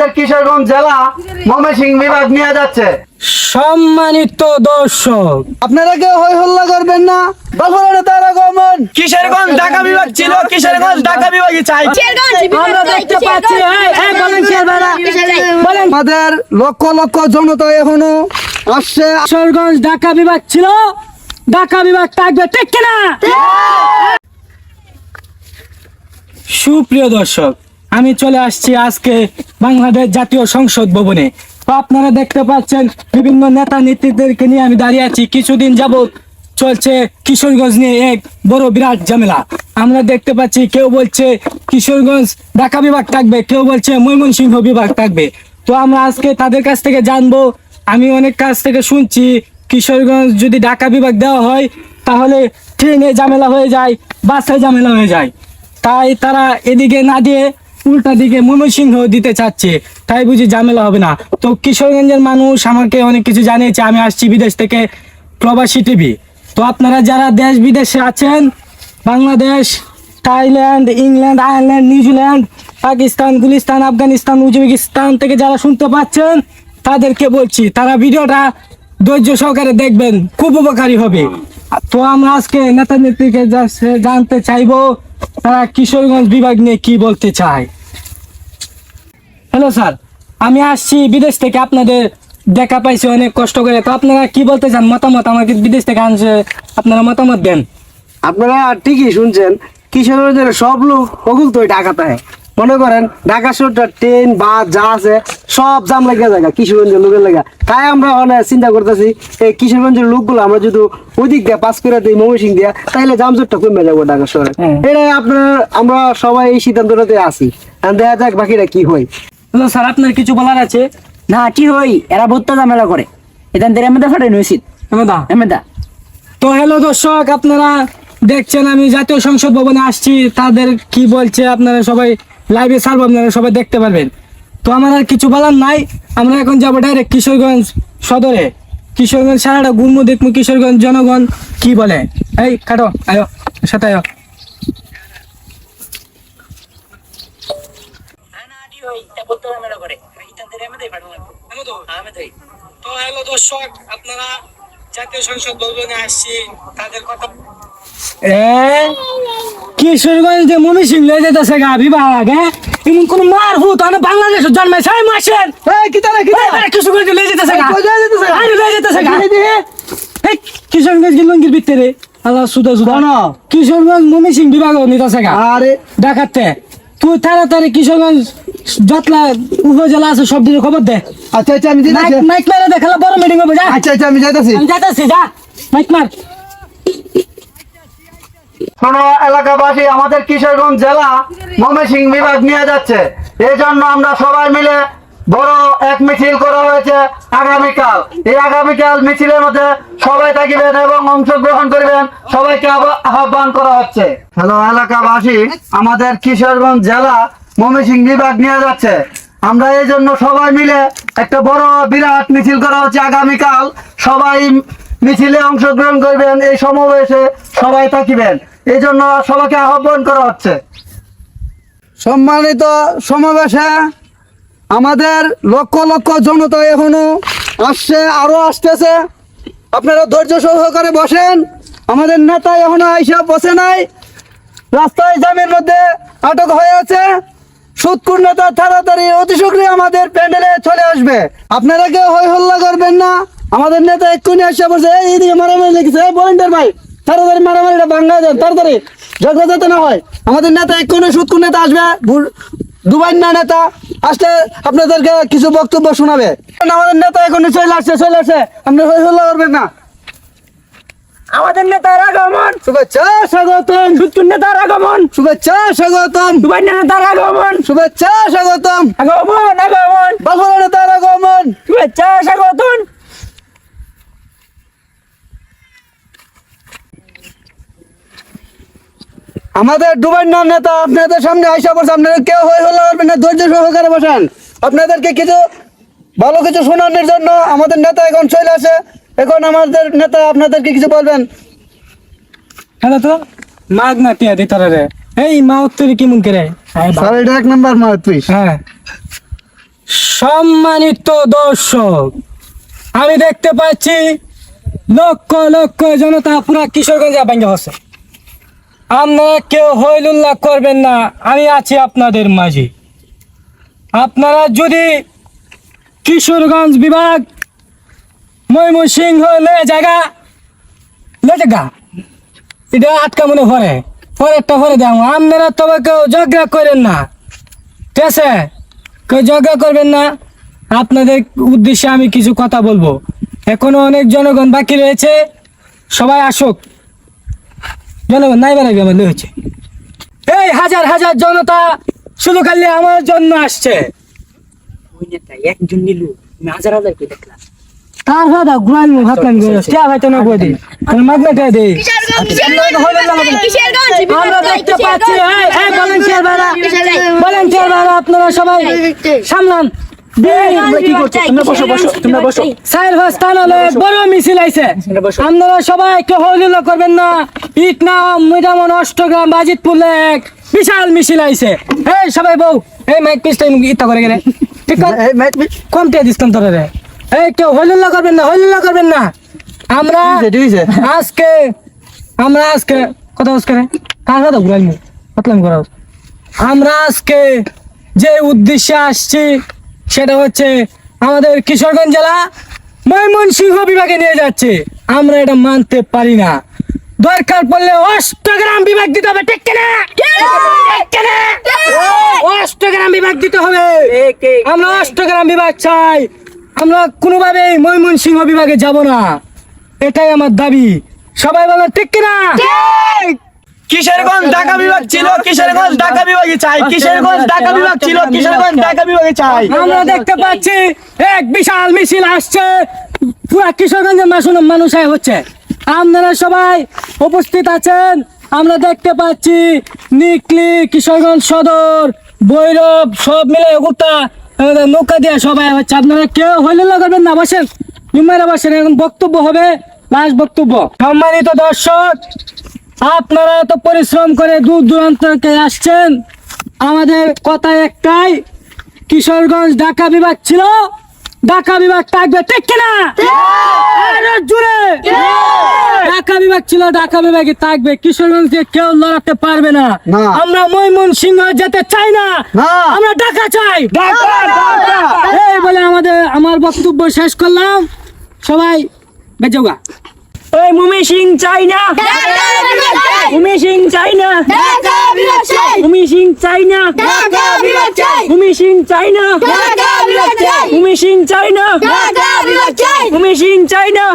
আমাদের কিশোরগঞ্জ জেলা ময়মনসিংহ বিভাগ নিয়ে যাচ্ছে। সম্মানিত দর্শক আপনারা কেউ হই হল্লা করবেন না? বাফুরানে তার আগমন কিশোরগঞ্জ ঢাকা বিভাগ ছিল কিশোরগঞ্জ ঢাকা বিভাগে চাই। আমরা দেখতে পাচ্ছি এই, এই, বলেন বলেন। আমাদের লক্ষ লক্ষ জনতা এখনও আসছে। কিশোরগঞ্জ ঢাকা বিভাগ ছিল ঢাকা বিভাগ থাকবে ঠিক কিনা? সুপ্রিয় দর্শক আমি চলে আসছি আজকে বাংলাদেশ জাতীয় সংসদ ভবনে। তো আপনারা দেখতে পাচ্ছেন, বিভিন্ন নেতা নেত্রীদেরকে নিয়ে আমি দাঁড়িয়ে আছি। কিছুদিন যাবত চলছে কিশোরগঞ্জ নিয়ে এক বড় বিরাট ঝামেলা। আমরা দেখতে পাচ্ছি, কেউ বলছে কিশোরগঞ্জ ঢাকা বিভাগ থাকবে, কেউ বলছে ময়মনসিংহ বিভাগ থাকবে। তো আমরা আজকে তাদের কাছ থেকে জানব, আমি অনেক কাছ থেকে শুনছি, কিশোরগঞ্জ যদি ঢাকা বিভাগ দেওয়া হয়, তাহলে ট্রেনে ঝামেলা হয়ে যায়, বাসে ঝামেলা হয়ে যায়। তাই তারা এদিকে না দিয়ে উল্টা দিকে ময়মনসিংহ দিতে চাচ্ছে। তাই বুঝি ঝামেলা হবে না। তো কিশোরগঞ্জের মানুষ আমাকে অনেক কিছু জানিয়েছে, আমি আসছি বিদেশ থেকে প্রবাসী টিভি। তো আপনারা যারা দেশ বিদেশে আছেন, Bangladesh, Thailand, England, Ireland, New Zealand, Pakistan, Gulistan, Afghanistan, Uzbekistan থেকে যারা শুনতে পাচ্ছেন, তাদেরকে বলছি, তারা ভিডিওটা ধৈর্য সহকারে দেখবেন, খুব উপকারী হবে। তো আমরা আজকে নেতা নেত্রীকে জানতে চাইব, তারা কিশোরগঞ্জ বিভাগ নিয়ে কি বলতে চায়? হ্যালো স্যার আমি আসছি বিদেশ থেকে আপনাদের দেখা পাইছি অনেক কষ্ট করে। তো আপনারা কি বলতে চান মতামত আমাকে বিদেশ থেকে আনছে আপনারা মতামত দেন। আপনারা ঠিকই শুনছেন কিশোরগঞ্জের সব লোক অগুল তো ঢাকা থাকে মনে করেন ঢাকা শহরটা ট্রেন বাস যা আছে সব জাম লেগে যায় কিশোরগঞ্জের লোকের লেগে। তাই আমরা অনেক চিন্তা করতেছি এই কিশোরগঞ্জের লোকগুলো আমরা যদি ওদিক দিয়ে পাস করে দিই ময়মনসিং দিয়া তাহলে জামজটটা কমে যাব ঢাকা শহরে। হ্যাঁ। এটা আপনার আমরা সবাই এই সিদ্ধান্তটাতে আছি। আর দেখা যাক বাকিটা কি হয়। হ্যালো স্যার আপনার কিছু বলার আছে? না কি হই? এরা ভর্তা ঝামেলা করে। এখান থেকে আমাদের ফাটানো উচিত তো হ্যালো দর্শক আপনারা দেখছেন আমি জাতীয় সংসদ ভবনে আসছি। তাদের কি বলছে আপনারা সবাই লাইভে ছাড়বো আপনারা সবাই দেখতে পারবেন। তো আমার আর কিছু বলার নাই। আমরা এখন যাব ডাইরেক্ট কিশোরগঞ্জ সদরে। কিশোরগঞ্জ সারাটা গুলমু দেখব কিশোরগঞ্জ জনগণ কি বলে? এই কাটো আয়ো সাথে আয়ো। তো হ্যালো দর্শক আপনারা জাতীয় সংসদ ভবনে আসছি তাদের কথা কিশোরগঞ্জ যে মমি সিং লয়ে যেতেছে গা বিভাগ এমন কোন মার হু তাহলে বাংলাদেশ জন্মাইছে এই মাসের। কি তারা কি তারা? কিশোরগঞ্জ লয়ে যেতেছে গা। কই লয়ে যেতেছে গা? আরে লয়ে যেতেছে গা। দেখি, দেখি। এই কিশোরগঞ্জ কি লঙ্গির ভিতরে আল্লাহ সুদা সুদা। কোন? কিশোরগঞ্জ মমি সিং বিভাগ নিতেছে গা। আরে। দেখাতে তুই তাড়াতাড়ি কিশোরগঞ্জ যতলা উপজেলা আছে সব দিকে খবর দে। আচ্ছা আচ্ছা আমি মাইক মাইক মেরে দেখালে বড় মিটিং হবে যা। আচ্ছা আচ্ছা আমি যাইতেছি। আমি যাইতেছি যা। মাইক মার। শোনো এলাকাবাসী আমাদের কিশোরগঞ্জ জেলা ময়মনসিংহ বিভাগ নিয়ে যাচ্ছে। এই জন্য আমরা সবাই মিলে বড় এক মিছিল করা হয়েছে আগামীকাল। এই আগামীকাল মিছিলের মধ্যে সবাই থাকিবেন এবং অংশগ্রহণ করবেন। সবাইকে আহ্বান করা হচ্ছে। হ্যালো এলাকাবাসী আমাদের কিশোরগঞ্জ জেলা ময়মনসিংহ বিভাগ নিয়ে যাচ্ছে। আমরা এই জন্য সবাই মিলে একটা বড় বিরাট মিছিল করা হচ্ছে আগামীকাল। সবাই মিছিলে অংশগ্রহণ করবেন, এই সমাবেশে সবাই থাকিবেন। এই জন্য সবাইকে আহ্বান করা হচ্ছে। সম্মানিত সমাবেশে আমাদের লক্ষ লক্ষ জনতা এখনও আসছে, আরও আসতেছে। আপনারা ধৈর্য সহকারে বসেন। আমাদের নেতা এখনও আইসা বসে নাই। রাস্তায় জামের মধ্যে আটক হয়ে আছে। সুৎকুর নেতা তাড়াতাড়ি অতি শীঘ্রই আমাদের প্যান্ডেলে চলে আসবে। আপনারা কেউ হই হল্লা করবেন না। আমাদের নেতা এক্ষুনি আসে বলছে, এই, এইদিকে মারামারি লেগেছে। এই ভলেন্টিয়ার ভাই, তাড়াতাড়ি মারামারিটা ভাঙ্গা দেন, তাড়াতাড়ি। ঝগড়া যাতে না হয়। আমাদের নেতা এক্ষুনি সুৎকুর নেতা আসবে দুবাই না নেতা, আসলে আপনাদেরকে কিছু বক্তব্য শোনাবে। আমাদের নেতা এখনই চলে আসছে চলে আসছে। আপনি হই হল্লা করবেন না। আমাদের নেতার আগমন। শুভেচ্ছা স্বাগতম। সুৎকুর নেতার আগমন। শুভেচ্ছা স্বাগতম। দুবাই নেতার আগমন। শুভেচ্ছা স্বাগতম। আগমন আগমন। বাফারা নেতার আগমন। শুভেচ্ছা স্বাগতম। আমাদের ডুবাই নাম নেতা আপনাদের সামনে আইসা বসে আপনাদের কেউ হয়ে হলো পারবেন না ধৈর্য সহকারে বসেন। আপনাদেরকে কিছু ভালো কিছু শোনানোর জন্য আমাদের নেতা এখন চলে আসে। এখন আমাদের নেতা আপনাদেরকে কিছু বলবেন? হ্যালো তো মাগ না টিয়া দিতে রে। এই মা উত্তরে কি মুন করে স্যার এটা এক নাম্বার মার তুই। হ্যাঁ। সম্মানিত দর্শক আমি দেখতে পাচ্ছি লক্ষ লক্ষ জনতা পুরা কিশোরগঞ্জে ভেঙে হচ্ছে। আপনারা কেউ হইলুল্লাহ করবেন না আমি আছি আপনাদের মাঝে। আপনারা যদি কিশোরগঞ্জ বিভাগ ময়মনসিংহ লে জায়গা। লে জায়গা। এটা আটকা মনে পড়ে। পরেরটা পরে দেও আপনারা তবে কেউ ঝগড়া করেন না। ঠিক আছে? কেউ ঝগড়া করবেন না। আপনাদের উদ্দেশ্যে আমি কিছু কথা বলব। এখনও অনেক জনগণ বাকি রয়েছে। সবাই আসুক। জনগণ নাই বেলা গেলে হয়েছে। এই হাজার হাজার জনতা শুধু খালি আমার জন্য আসছে। একজন নিলু হাজার হাজার করে গেলো কে ভাই তো না কই দে তোর মাগনা কে দে। আমরা দেখতে পাচ্ছি এই এই ভলান্টিয়ার ভাইরা ভলান্টিয়ার ভাইরা আপনারা সবাই সামলান। আপনারা সবাই কেউ করবেন না। ইট না মিডামন অষ্টগ্রাম বাজিতপুর লেক বিশাল মিছিল আইছে। এই সবাই বউ এই মাইক পিসটা ইটা করে গেলে। ঠিক আছে? এই কম টিয়া দিস তোর রে। এই কেউ হইল্লা করবেন না হইল্লা করবেন না। আমরা আজকে আমরা আজকে কথা আজকে কার কথা? ঘুরাই কতলাম করাও আমরা আজকে যে উদ্দেশ্যে আসছি সেটা হচ্ছে আমাদের কিশোরগঞ্জ জেলা ময়মনসিংহ বিভাগে নিয়ে যাচ্ছে। আমরা এটা মানতে পারি না। দরকার পড়লে অষ্টগ্রাম বিভাগ দিতে হবে ঠিক ঠিক কিনা? অষ্টগ্রাম বিভাগ দিতে হবে। আমরা অষ্টগ্রাম বিভাগ চাই। আমরা কোনোভাবেই ময়মনসিংহ বিভাগে যাব না। এটাই আমার দাবি। সবাই বলো ঠিক কিনা? কিশোরগঞ্জ ঢাকা বিভাগ ছিল কিশোরগঞ্জ ঢাকা বিভাগে চাই কিশোরগঞ্জ ঢাকা বিভাগ ছিল কিশোরগঞ্জ ঢাকা বিভাগে চাই। আমরা দেখতে পাচ্ছি এক বিশাল মিছিল আসছে। পুরা কিশোরগঞ্জের মানুষ মানুষ হচ্ছে। আপনারা সবাই উপস্থিত আছেন। আমরা দেখতে পাচ্ছি নিকলি কিশোরগঞ্জ সদর বৈরব সব মিলে গোটা নৌকা দিয়ে সবাই হচ্ছে আপনারা কেউ হইলে করবেন না বসেন। জুম্মারা বসেন এখন বক্তব্য হবে লাস্ট বক্তব্য। সম্মানিত দর্শক আপনারা এত পরিশ্রম করে দূর দূরান্ত থেকে আসছেন। আমাদের কথা একটাই কিশোরগঞ্জ ঢাকা বিভাগ ছিল ঢাকা বিভাগ থাকবে ঠিক কিনা? জুড়ে বিভাগ ছিল ঢাকা বিভাগে থাকবে। কিশোরগঞ্জকে কেউ লড়াতে পারবে না। আমরা ময়মন সিংহ যেতে চাই না। না। আমরা ঢাকা চাই। এই বলে আমাদের আমার বক্তব্য শেষ করলাম। সবাই বেজোগা ওই মুমি সিং চাই না। মুমি সিং চাই। না। মুমি সিং চাই। না। মুমি সিং চাই। না। মুমি সিং চাই। না। মুমি সিং চাই। না।